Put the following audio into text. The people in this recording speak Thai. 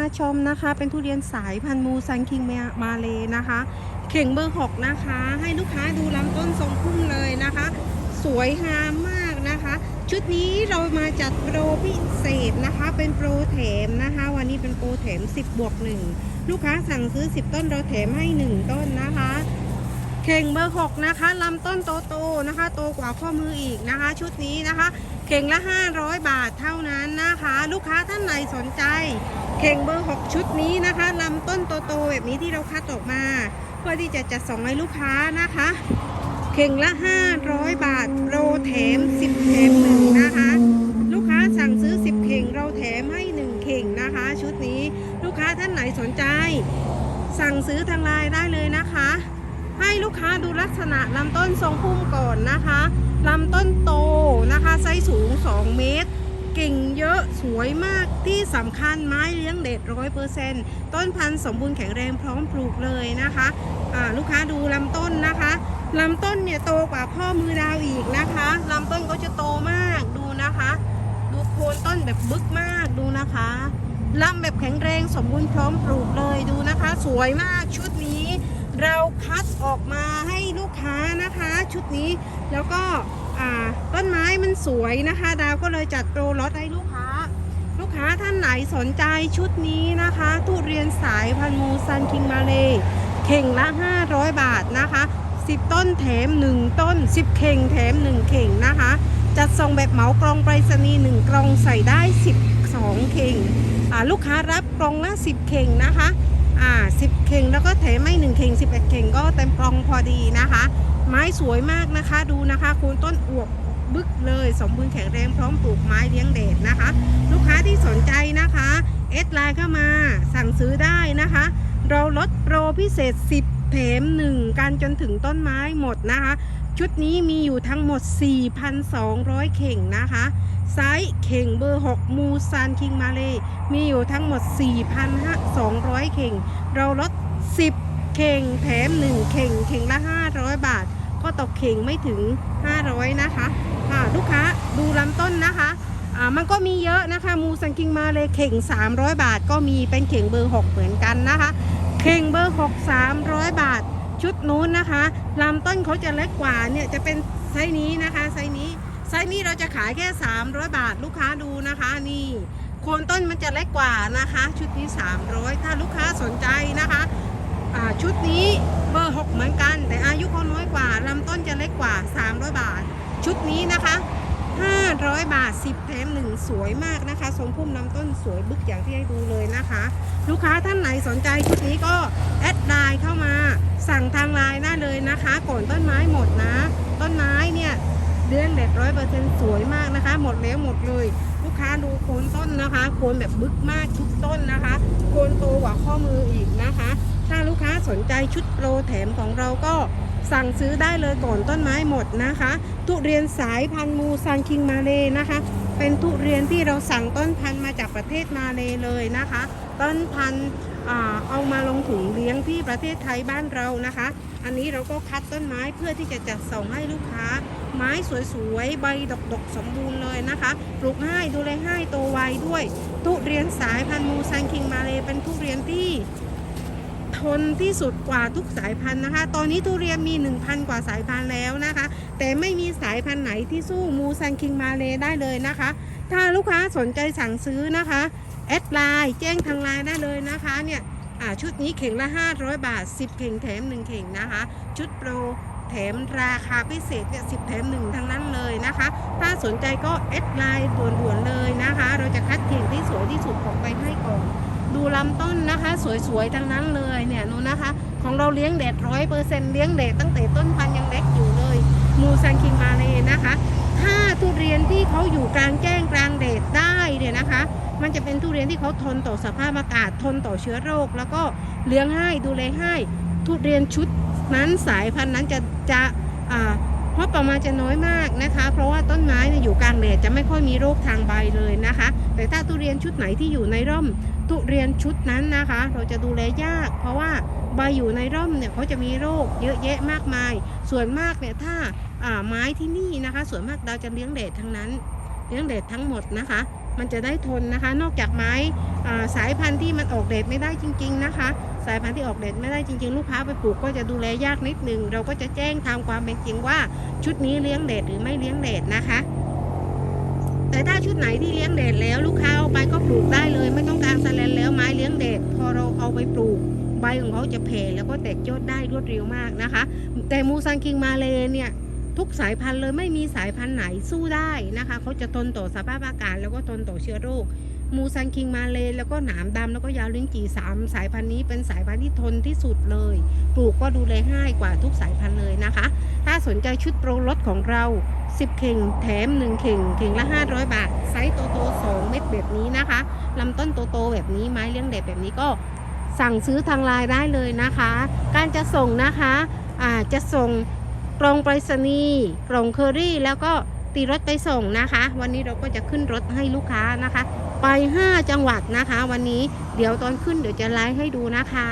มาชมนะคะ เป็นทุเรียนสายพันธุ์มูซันคิงมาเลนะคะ เข่งเบอร์หกนะคะ ให้ลูกค้าดูลำต้นทรงพุ่มเลยนะคะ สวยงามมากนะคะ ชุดนี้เรามาจัดโปรพิเศษนะคะ เป็นโปรแถมนะคะ วันนี้เป็นโปรแถม 10บวก1ลูกค้าสั่งซื้อ 10 ต้นเราแถมให้ 1 ต้นนะคะ เข่งเบอร์6นะคะลำต้นโตๆนะคะ โตกว่าข้อมืออีกนะคะ ชุดนี้นะคะ เข่งละ 500 บาทเท่านั้นนะคะ ลูกค้าท่านไหนสนใจ เข่งเบอร์ 6 ชุดนี้นะคะลำต้นโตๆแบบนี้ที่เราคัดออกมา เพื่อที่จะจัดส่งให้ลูกค้านะคะ เข่งละ 500 บาทโรแถม 10แถมหนึ่งนะคะ ลูกค้าสั่งซื้อ 10 เข่งเราแถมให้ 1 เข่งนะคะ ชุดนี้ลูกค้าท่านไหนสนใจ สั่งซื้อทางไลน์ได้เลยนะคะ ให้ลูกค้าดูลักษณะลำต้นทรงพุ่มก่อนนะคะลำต้นโตนะคะไซส์สูง 2 เมตร กิ่งเยอะสวยมากที่สำคัญไม้เลี้ยงเด็ดร้อยเปอร์เซ็นต์ต้นพันธุ์สมบูรณ์แข็งแรงพร้อมปลูกเลยนะคะอ่าลูกค้าดูลำต้นนะคะลำต้นเนี่ยโตกว่าข้อมือดาวอีกนะคะลำต้นก็จะโตมากดูนะคะ ดูโคนต้นแบบบึกมากดูนะคะลำแบบแข็งแรงสมบูรณ์พร้อมปลูกเลยดูนะคะ สวยมากชุดนี้ เราคัดออกมาให้ลูกค้านะคะ ชุดนี้แล้วก็ต้นไม้มันสวยนะคะ ดาวก็เลยจัดโปรลดให้ลูกค้า ลูกค้าท่านไหนสนใจชุดนี้นะคะ ทุเรียนสายพันมูซันคิงมาเลเข่งละ 500 บาทนะคะ 10 ต้นแถม 1 ต้น 10 เข่งแถม 1 เข่งนะคะ จัดส่งแบบเหมากล่องไปรษณีย์1กล่องใส่ได้ 12 เข่งอ่าลูกค้ารับกล่องละ 10 เข่งนะคะ อ่า10เข่งแล้วก็แถมไม่1เข่ง11เข่งก็เต็มกล่องพอดีนะคะ ไม้สวยมากนะคะดูนะคะโคนต้นอวบบึกเลยสมบูรณ์แข็งแรงพร้อมปลูกไม้เลี้ยงเดชนะคะ ลูกค้าที่สนใจนะคะเอดไลน์เข้ามาสั่งซื้อได้นะคะ เราลดโปรพิเศษ 10 แถม 1 กันจนถึงต้นไม้หมดนะคะ ชุดนี้มีอยู่ทั้งหมด 4,200 เข่งนะคะ ไซส์เข่งเบอร์ 6 มูซานคิงมาเลมีอยู่ทั้งหมด 4,200 เข่ง เราลด 10 เข่งแถม 1 เข่ง เข่งละ 500 บาท ก็ตกเข่งไม่ถึง 500 นะคะ ค่ะลูกค้าดูลำต้นนะคะอ่ามันก็มีเยอะนะคะ มูซันคิงมาเลยเข่ง 300 บาท ก็มีเป็นเข่งเบอร์ 6 เหมือนกันนะคะ เข่งเบอร์ 6 300 บาทชุดนู้นนะคะลำต้นเขาจะเล็กกว่าเนี่ยจะเป็นไซส์นี้นะคะไซส์นี้ ไซส์นี้เราจะขายแค่ 300 บาทลูกค้าดูนะคะนี่โคนต้นมันจะเล็กกว่านะคะ ชุดนี้ 300 ถ้าลูกค้าสนใจนะคะชุดนี้เบอร์ 6 เหมือนกัน แต่อายุเขาน้อยกว่าลำต้นจะเล็กกว่า 300 บาท ชุดนี้นะคะ 500 บาท 10 แถม1 สวยมากนะคะ ทรงพุ่มลำต้นสวยบึกอย่างที่ให้ดูเลยนะคะ ลูกค้าท่านไหนสนใจชุดนี้ก็แอดไลน์เข้ามา สั่งทางไลน์ได้เลยนะคะ ก่อนต้นไม้หมดนะ ต้นไม้เนี่ย เดือนเด็ดร้อยเปอร์เซ็นต์สวยมากนะคะ หมดแล้วหมดเลย ลูกค้าดูโคนต้นนะคะโคนแบบบึกมากทุกต้นนะคะโคนโตกว่าข้อมืออีกนะคะ ถ้าลูกค้าสนใจชุดโปรแถมของเราก็สั่งซื้อได้เลยก่อนต้นไม้หมดนะคะ ทุเรียนสายพันธุ์มูซันคิงมาเลนะคะ เป็นทุเรียนที่เราสั่งต้นพันธุ์มาจากประเทศมาเลเลยนะคะ ต้นพันธุ์ เอามาลงถุงเลี้ยงที่ประเทศไทยบ้านเรานะคะ อันนี้เราก็คัดต้นไม้เพื่อที่จะจัดส่งให้ลูกค้า ไม้สวยๆ ใบดกๆ สมบูรณ์เลยนะคะ ปลูกง่ายดูแลง่ายโตไวด้วย ทุเรียนสายพันธุ์มูซันคิงมาเลเป็นทุเรียนที่ทนที่สุดกว่าทุกสายพันธุ์นะคะ ตอนนี้ทุเรียนมี 1,000 กว่าสายพันธุ์แล้วนะคะ แต่ไม่มีสายพันธุ์ไหนที่สู้มูซันคิงมาเลได้เลยนะคะ ถ้าลูกค้าสนใจสั่งซื้อนะคะ แอดไลน์แจ้งทางไลน์ได้เลยนะคะเนี่ยชุดนี้เข่งละ 500 บาท 10 เข่งแถม 1 เข่งนะคะ ชุดโปรแถมราคาพิเศษเนี่ย10แถม1ทั้งนั้นเลยนะคะ ถ้าสนใจก็แอดไลน์ด่วนๆเลยนะคะ เราจะคัดเข่งที่สวยที่สุดของไปให้ก่อนดูลำต้นนะคะ สวยๆทั้งนั้นเลยเนี่ยนูนะคะ ของเราเลี้ยงเด็ดร้อยเปอร์เซ็นต์เลี้ยงเด็ดตั้งแต่ต้นพันธุ์ยังเล็กอยู่เลย มูซันคิงมาเลยนะคะ ถ้าทุเรียนที่เขาอยู่กลางแจ้งกลาง มันจะเป็นทุเรียนที่เขาทนต่อสภาพอากาศทนต่อเชื้อโรค แล้วก็เลี้ยงง่ายดูแลง่ายทุเรียนชุดนั้นสายพันธุ์นั้นจะจะเพราะประมาณจะน้อยมากนะคะ เพราะว่าต้นไม้เนี่ยอยู่กลางแดดจะไม่ค่อยมีโรคทางใบเลยนะคะ แต่ถ้าทุเรียนชุดไหนที่อยู่ในร่มทุเรียนชุดนั้นนะคะ เราจะดูแลยาก เพราะว่าใบอยู่ในร่มเนี่ยเขาจะมีโรคเยอะแยะมากมาย ส่วนมากเนี่ยถ้าไม้ที่นี่นะคะ ส่วนมากเราจะเลี้ยงเดดทั้งนั้น เลี้ยงเดดทั้งหมดนะคะ มันจะได้ทนนะคะ นอกจากไม้สายพันธุ์ที่มันออกเดดไม่ได้จริง ๆ นะคะ สายพันธุ์ที่ออกเดดไม่ได้จริง ๆ ลูกค้าไปปลูกก็จะดูแลยากนิดนึงเราก็จะแจ้งตามความเป็นจริงว่าชุดนี้เลี้ยงเดดหรือไม่เลี้ยงเดดนะคะ แต่ถ้าชุดไหนที่เลี้ยงเดดแล้วลูกค้าเอาไปก็ปลูกได้เลย ไม่ต้องการสแลนแล้วไม้เลี้ยงเดดพอเราเอาไปปลูกใบของเขาจะแผ่แล้วก็แตกยอดได้รวดเร็วมากนะคะ แต่มูซังคิงมาเลเนี่ย ทุกสายพันธุ์เลยไม่มีสายพันธุ์ไหนสู้ได้นะคะเขาจะทนต่อสภาพอากาศแล้วก็ทนต่อเชื้อโรคมูซังคิงมาเลแล้วก็หนามดำแล้วก็ยาวลิ้นจี่สามสายพันธุ์นี้เป็นสายพันธุ์ที่ทนที่สุดเลย ปลูกก็ดูแลง่ายกว่าทุกสายพันธุ์เลยนะคะ ถ้าสนใจชุดโปรลดของเรา 10 เข่งแถม 1 เข่งเข่งละ 500 บาท ไซส์โตโต2เม็ดแบบนี้นะคะลำต้นโตโตแบบนี้ไม้เลี้ยงเด็กแบบนี้ก็สั่งซื้อทางไลน์ได้เลยนะคะ การจะส่งนะคะอ่าจะส่ง กล่องไปรษณีย์กล่องเคอรี่ แล้วก็ตีรถไปส่งนะคะ วันนี้เราก็จะขึ้นรถให้ลูกค้านะคะ ไป 5 จังหวัดนะคะ วันนี้เดี๋ยวตอนขึ้นเดี๋ยวจะไลฟ์ให้ดูนะคะ